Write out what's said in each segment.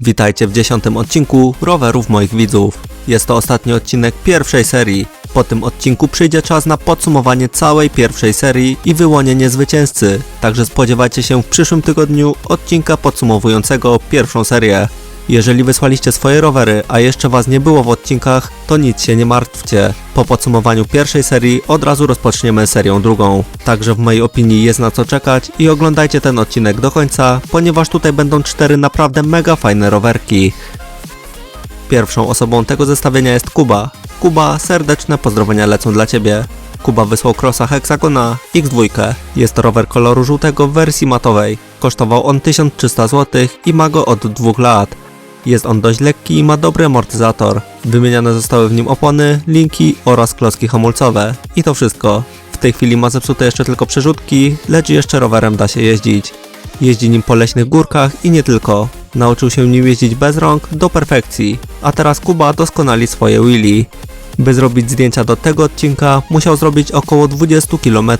Witajcie w dziesiątym odcinku rowerów moich widzów. Jest to ostatni odcinek pierwszej serii. Po tym odcinku przyjdzie czas na podsumowanie całej pierwszej serii i wyłonienie zwycięzcy. Także spodziewajcie się w przyszłym tygodniu odcinka podsumowującego pierwszą serię. Jeżeli wysłaliście swoje rowery, a jeszcze was nie było w odcinkach, to nic się nie martwcie. Po podsumowaniu pierwszej serii od razu rozpoczniemy serią drugą. Także w mojej opinii jest na co czekać i oglądajcie ten odcinek do końca, ponieważ tutaj będą cztery naprawdę mega fajne rowerki. Pierwszą osobą tego zestawienia jest Kuba. Kuba, serdeczne pozdrowienia lecą dla Ciebie. Kuba wysłał Crossa Hexagona X2. Jest to rower koloru żółtego w wersji matowej. Kosztował on 1300 zł i ma go od dwóch lat. Jest on dość lekki i ma dobry amortyzator. Wymienione zostały w nim opony, linki oraz klocki hamulcowe. I to wszystko. W tej chwili ma zepsute jeszcze tylko przerzutki, lecz jeszcze rowerem da się jeździć. Jeździ nim po leśnych górkach i nie tylko. Nauczył się nim jeździć bez rąk do perfekcji, a teraz Kuba doskonali swoje wheelie. By zrobić zdjęcia do tego odcinka, musiał zrobić około 20 km,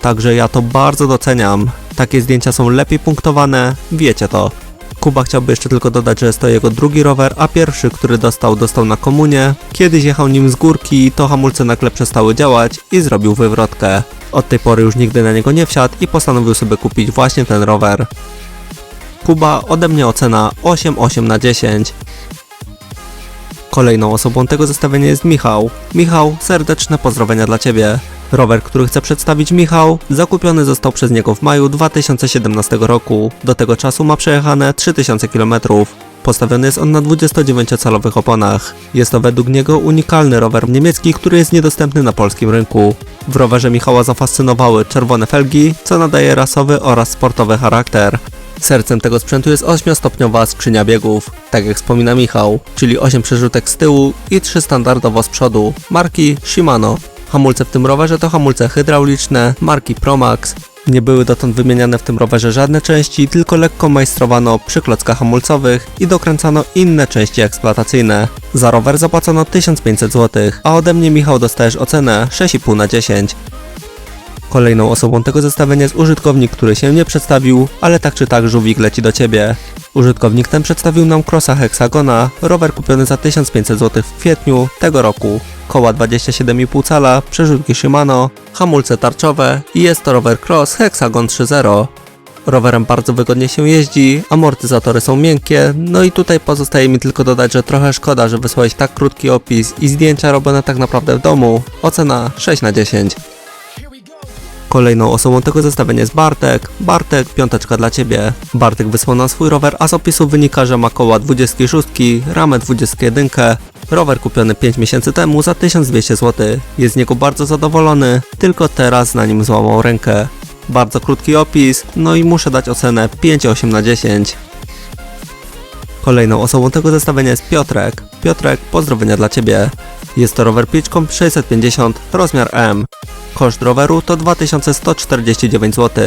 także ja to bardzo doceniam. Takie zdjęcia są lepiej punktowane, wiecie to. Kuba chciałby jeszcze tylko dodać, że jest to jego drugi rower, a pierwszy, który dostał, dostał na komunie. Kiedyś jechał nim z górki, to hamulce nagle przestały działać i zrobił wywrotkę. Od tej pory już nigdy na niego nie wsiadł i postanowił sobie kupić właśnie ten rower. Kuba ode mnie ocena 8,8 na 10. Kolejną osobą tego zestawienia jest Michał. Michał, serdeczne pozdrowienia dla Ciebie. Rower, który chce przedstawić Michał, zakupiony został przez niego w maju 2017 roku. Do tego czasu ma przejechane 3000 km. Postawiony jest on na 29-calowych oponach. Jest to według niego unikalny rower niemiecki, który jest niedostępny na polskim rynku. W rowerze Michała zafascynowały czerwone felgi, co nadaje rasowy oraz sportowy charakter. Sercem tego sprzętu jest 8-stopniowa skrzynia biegów, tak jak wspomina Michał, czyli 8 przerzutek z tyłu i 3 standardowo z przodu, marki Shimano. Hamulce w tym rowerze to hamulce hydrauliczne marki Promax. Nie były dotąd wymieniane w tym rowerze żadne części, tylko lekko majstrowano przy klockach hamulcowych i dokręcano inne części eksploatacyjne. Za rower zapłacono 1500 zł, a ode mnie Michał dostajesz ocenę 6,5 na 10. Kolejną osobą tego zestawienia jest użytkownik, który się nie przedstawił, ale tak czy tak żółwik leci do ciebie. Użytkownik ten przedstawił nam Crossa Hexagona, rower kupiony za 1500 zł w kwietniu tego roku. Koła 27,5 cala, przerzutki Shimano, hamulce tarczowe i jest to rower Cross Hexagon 3.0. Rowerem bardzo wygodnie się jeździ, amortyzatory są miękkie, no i tutaj pozostaje mi tylko dodać, że trochę szkoda, że wysłałeś tak krótki opis i zdjęcia robione tak naprawdę w domu. Ocena 6 na 10. Kolejną osobą tego zestawienia jest Bartek. Bartek, piąteczka dla Ciebie. Bartek wysłał nam swój rower, a z opisu wynika, że ma koła 26, ramę 21. Rower kupiony 5 miesięcy temu za 1200 zł. Jest z niego bardzo zadowolony, tylko teraz na nim złamał rękę. Bardzo krótki opis, no i muszę dać ocenę 5,8 na 10. Kolejną osobą tego zestawienia jest Piotrek. Piotrek, pozdrowienia dla Ciebie. Jest to rower Pitchcom 650, rozmiar M. Koszt roweru to 2149 zł.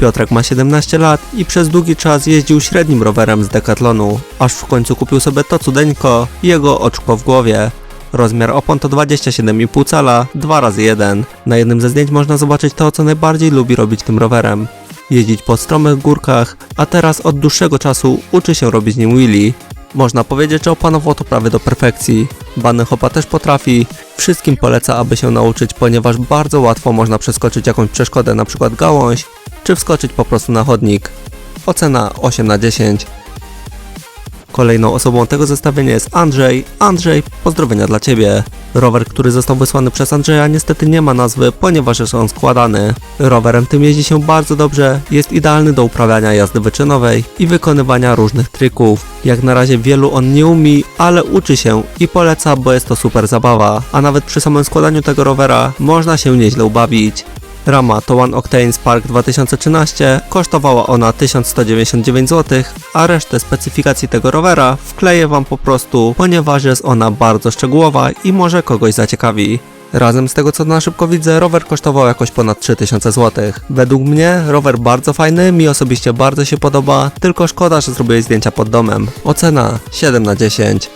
Piotrek ma 17 lat i przez długi czas jeździł średnim rowerem z Decathlonu, aż w końcu kupił sobie to cudeńko i jego oczko w głowie. Rozmiar opon to 27,5 cala, 2x1. Na jednym ze zdjęć można zobaczyć to, co najbardziej lubi robić tym rowerem. Jeździć po stromych górkach, a teraz od dłuższego czasu uczy się robić nim wheelie. Można powiedzieć, że opanował to prawie do perfekcji. Bany też potrafi. Wszystkim poleca, aby się nauczyć, ponieważ bardzo łatwo można przeskoczyć jakąś przeszkodę, np. gałąź, czy wskoczyć po prostu na chodnik. Ocena 8 na 10. Kolejną osobą tego zestawienia jest Andrzej. Andrzej, pozdrowienia dla Ciebie. Rower, który został wysłany przez Andrzeja niestety nie ma nazwy, ponieważ jest on składany. Rowerem tym jeździ się bardzo dobrze, jest idealny do uprawiania jazdy wyczynowej i wykonywania różnych trików. Jak na razie wielu on nie umie, ale uczy się i poleca, bo jest to super zabawa, a nawet przy samym składaniu tego rowera można się nieźle ubawić. Rama to One Octane Spark 2013, kosztowała ona 1199 zł, a resztę specyfikacji tego rowera wkleję wam po prostu, ponieważ jest ona bardzo szczegółowa i może kogoś zaciekawi. Razem z tego co na szybko widzę, rower kosztował jakoś ponad 3000 zł. Według mnie rower bardzo fajny, mi osobiście bardzo się podoba, tylko szkoda, że zrobiłeś zdjęcia pod domem. Ocena 7 na 10.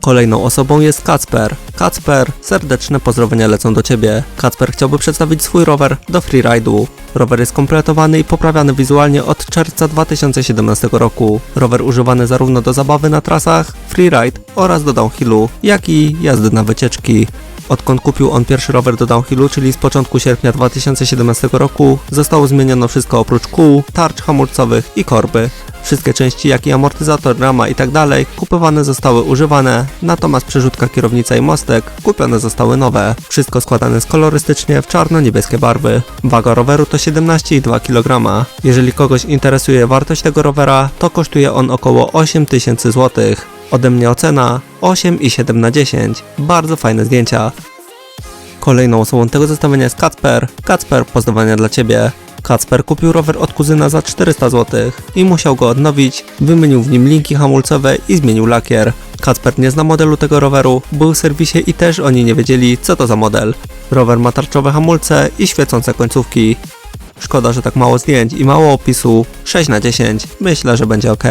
Kolejną osobą jest Kacper. Kacper, serdeczne pozdrowienia lecą do Ciebie. Kacper chciałby przedstawić swój rower do freeride'u. Rower jest kompletowany i poprawiany wizualnie od czerwca 2017 roku. Rower używany zarówno do zabawy na trasach, freeride oraz do downhillu, jak i jazdy na wycieczki. Odkąd kupił on pierwszy rower do downhillu, czyli z początku sierpnia 2017 roku, zostało zmieniono wszystko oprócz kół, tarcz hamulcowych i korby. Wszystkie części, jak i amortyzator, rama i tak kupowane zostały używane, natomiast przerzutka, kierownica i mostek kupione zostały nowe. Wszystko składane z kolorystycznie w czarno-niebieskie barwy. Waga roweru to 17,2 kg. Jeżeli kogoś interesuje wartość tego rowera, to kosztuje on około 8000 zł. Ode mnie ocena 8,7 na 10. Bardzo fajne zdjęcia. Kolejną osobą tego zestawienia jest Kacper. Kacper, pozdrowienia dla Ciebie. Kacper kupił rower od kuzyna za 400 zł i musiał go odnowić, wymienił w nim linki hamulcowe i zmienił lakier. Kacper nie zna modelu tego roweru, był w serwisie i też oni nie wiedzieli co to za model. Rower ma tarczowe hamulce i świecące końcówki. Szkoda, że tak mało zdjęć i mało opisu. 6 na 10. Myślę, że będzie ok.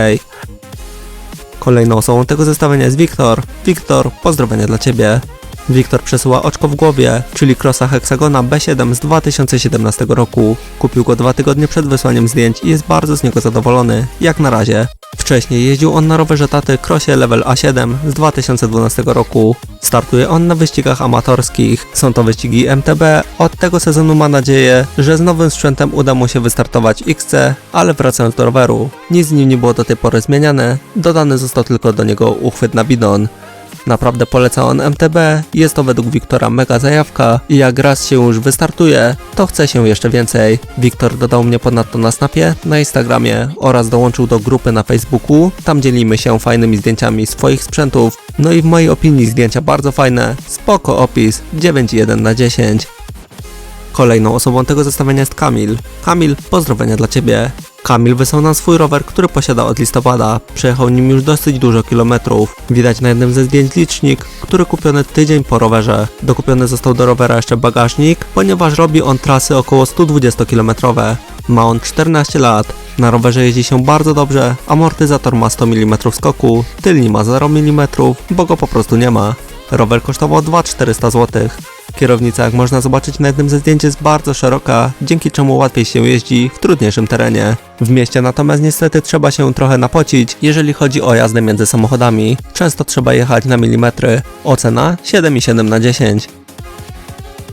Kolejną osobą tego zestawienia jest Wiktor. Wiktor, pozdrowienia dla Ciebie. Wiktor przesyła oczko w głowie, czyli krosa Hexagona B7 z 2017 roku. Kupił go dwa tygodnie przed wysłaniem zdjęć i jest bardzo z niego zadowolony, jak na razie. Wcześniej jeździł on na rowerze taty Crossie Level A7 z 2012 roku. Startuje on na wyścigach amatorskich. Są to wyścigi MTB. Od tego sezonu ma nadzieję, że z nowym sprzętem uda mu się wystartować XC, ale wracając do roweru. Nic z nim nie było do tej pory zmieniane, dodany został tylko do niego uchwyt na bidon. Naprawdę poleca on MTB, jest to według Wiktora mega zajawka i jak raz się już wystartuje, to chce się jeszcze więcej. Wiktor dodał mnie ponadto na Snapie, na Instagramie oraz dołączył do grupy na Facebooku, tam dzielimy się fajnymi zdjęciami swoich sprzętów, no i w mojej opinii zdjęcia bardzo fajne, spoko opis, 9,1 na 10. Kolejną osobą tego zestawienia jest Kamil. Kamil, pozdrowienia dla Ciebie. Kamil wysłał nam swój rower, który posiada od listopada. Przejechał nim już dosyć dużo kilometrów. Widać na jednym ze zdjęć licznik, który kupiony tydzień po rowerze. Dokupiony został do rowera jeszcze bagażnik, ponieważ robi on trasy około 120 km. Ma on 14 lat. Na rowerze jeździ się bardzo dobrze, amortyzator ma 100 mm skoku, tylni ma 0 mm, bo go po prostu nie ma. Rower kosztował 2400 zł. Kierownica, jak można zobaczyć na jednym ze zdjęć, jest bardzo szeroka, dzięki czemu łatwiej się jeździ w trudniejszym terenie. W mieście natomiast niestety trzeba się trochę napocić, jeżeli chodzi o jazdę między samochodami. Często trzeba jechać na milimetry. Ocena 7,7 na 10.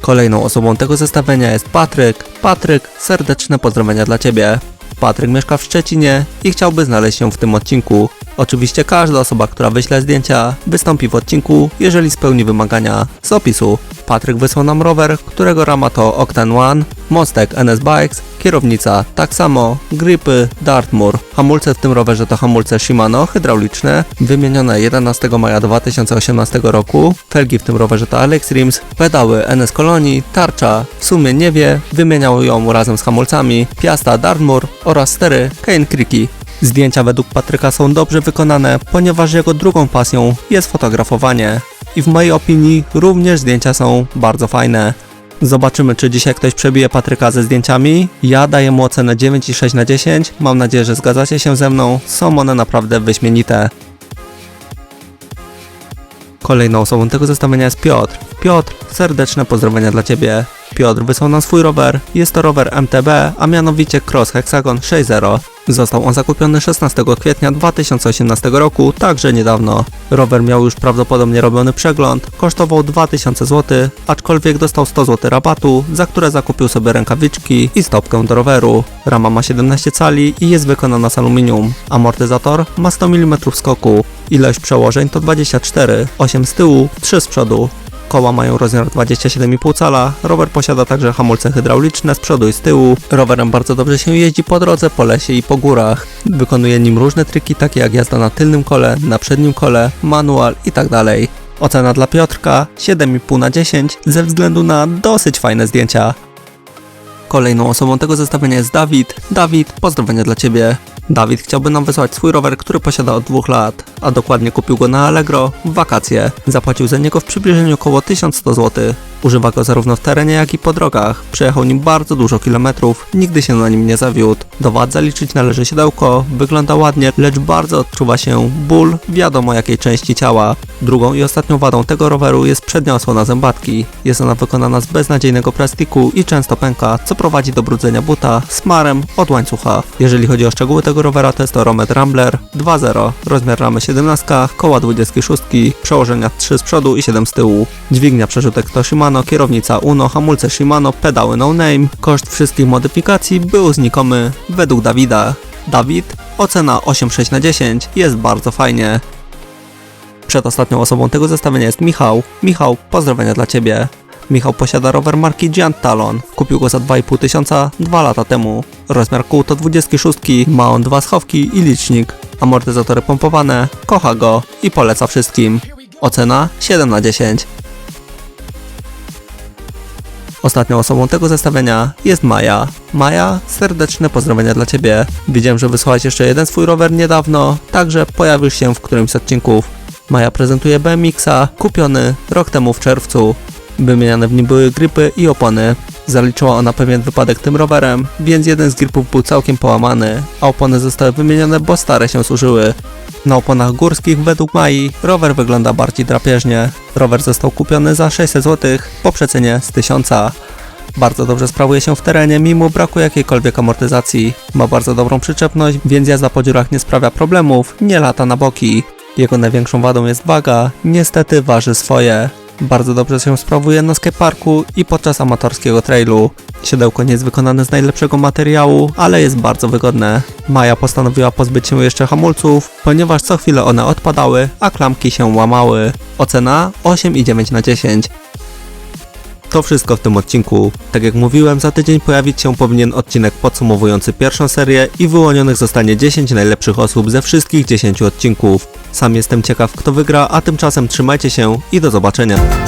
Kolejną osobą tego zestawienia jest Patryk. Patryk, serdeczne pozdrowienia dla Ciebie. Patryk mieszka w Szczecinie i chciałby znaleźć się w tym odcinku. Oczywiście każda osoba, która wyśle zdjęcia, wystąpi w odcinku, jeżeli spełni wymagania z opisu. Patryk wysłał nam rower, którego rama to Octane One, mostek NS Bikes, kierownica tak samo, gripy Dartmoor. Hamulce w tym rowerze to hamulce Shimano hydrauliczne, wymienione 11 maja 2018 roku. Felgi w tym rowerze to Alex Rims, pedały NS Kolonii, tarcza, w sumie nie wie, wymieniał ją razem z hamulcami, Piasta Dartmoor oraz stery Kane Creaky. Zdjęcia według Patryka są dobrze wykonane, ponieważ jego drugą pasją jest fotografowanie. I w mojej opinii również zdjęcia są bardzo fajne. Zobaczymy, czy dzisiaj ktoś przebije Patryka ze zdjęciami. Ja daję mu ocenę 9,6 na 10. Mam nadzieję, że zgadzacie się ze mną. Są one naprawdę wyśmienite. Kolejną osobą tego zestawienia jest Piotr. Piotr, serdeczne pozdrowienia dla Ciebie. Piotr wysłał nam swój rower. Jest to rower MTB, a mianowicie Cross Hexagon 6.0. Został on zakupiony 16 kwietnia 2018 roku, także niedawno. Rower miał już prawdopodobnie robiony przegląd, kosztował 2000 zł, aczkolwiek dostał 100 zł rabatu, za które zakupił sobie rękawiczki i stopkę do roweru. Rama ma 17 cali i jest wykonana z aluminium. Amortyzator ma 100 mm skoku. Ilość przełożeń to 24, 8 z tyłu, 3 z przodu. Koła mają rozmiar 27,5 cala, rower posiada także hamulce hydrauliczne z przodu i z tyłu. Rowerem bardzo dobrze się jeździ po drodze, po lesie i po górach. Wykonuje nim różne triki takie jak jazda na tylnym kole, na przednim kole, manual itd. Ocena dla Piotrka 7,5 na 10 ze względu na dosyć fajne zdjęcia. Kolejną osobą tego zestawienia jest Dawid. Dawid, pozdrowienia dla Ciebie. Dawid chciałby nam wysłać swój rower, który posiada od dwóch lat, a dokładnie kupił go na Allegro w wakacje. Zapłacił za niego w przybliżeniu około 1100 zł. Używa go zarówno w terenie, jak i po drogach. Przejechał nim bardzo dużo kilometrów, nigdy się na nim nie zawiódł. Do wad zaliczyć należy siodełko, wygląda ładnie, lecz bardzo odczuwa się ból, wiadomo jakiej części ciała. Drugą i ostatnią wadą tego roweru jest przednia osłona zębatki. Jest ona wykonana z beznadziejnego plastiku i często pęka, co prowadzi do brudzenia buta smarem od łańcucha. Jeżeli chodzi o szczegóły tego rowera, to jest to Romet Rambler 2.0, rozmiar ramy 17, koła 26, przełożenia 3 z przodu i 7 z tyłu. Dźwignia przerzutek to Shimano, kierownica Uno, hamulce Shimano, pedały no name. Koszt wszystkich modyfikacji był znikomy według Dawida. Dawid, ocena 8,6 na 10, jest bardzo fajnie. Przedostatnią osobą tego zestawienia jest Michał. Michał, pozdrowienia dla Ciebie. Michał posiada rower marki Giant Talon. Kupił go za 2,5 tysiąca dwa lata temu. Rozmiar kół to 26, ma on dwa schowki i licznik. Amortyzatory pompowane, kocha go i poleca wszystkim. Ocena 7 na 10. Ostatnią osobą tego zestawienia jest Maja. Maja, serdeczne pozdrowienia dla Ciebie. Widziałem, że wysłałeś jeszcze jeden swój rower niedawno, także pojawisz się w którymś z odcinków. Maja prezentuje BMX-a, kupiony rok temu w czerwcu. Wymieniane w nim były gripy i opony. Zaliczyła ona pewien wypadek tym rowerem, więc jeden z gripów był całkiem połamany, a opony zostały wymienione, bo stare się zużyły. Na oponach górskich według Mai rower wygląda bardziej drapieżnie. Rower został kupiony za 600 zł po przecenie z 1000. Bardzo dobrze sprawuje się w terenie mimo braku jakiejkolwiek amortyzacji. Ma bardzo dobrą przyczepność, więc jazda po dziurach nie sprawia problemów, nie lata na boki. Jego największą wadą jest waga, niestety waży swoje. Bardzo dobrze się sprawuje na skateparku i podczas amatorskiego trailu. Siodełko nie jest wykonane z najlepszego materiału, ale jest bardzo wygodne. Maja postanowiła pozbyć się jeszcze hamulców, ponieważ co chwilę one odpadały, a klamki się łamały. Ocena 8,9 na 10. To wszystko w tym odcinku. Tak jak mówiłem, za tydzień pojawić się powinien odcinek podsumowujący pierwszą serię i wyłonionych zostanie 10 najlepszych osób ze wszystkich 10 odcinków. Sam jestem ciekaw kto wygra, a tymczasem trzymajcie się i do zobaczenia.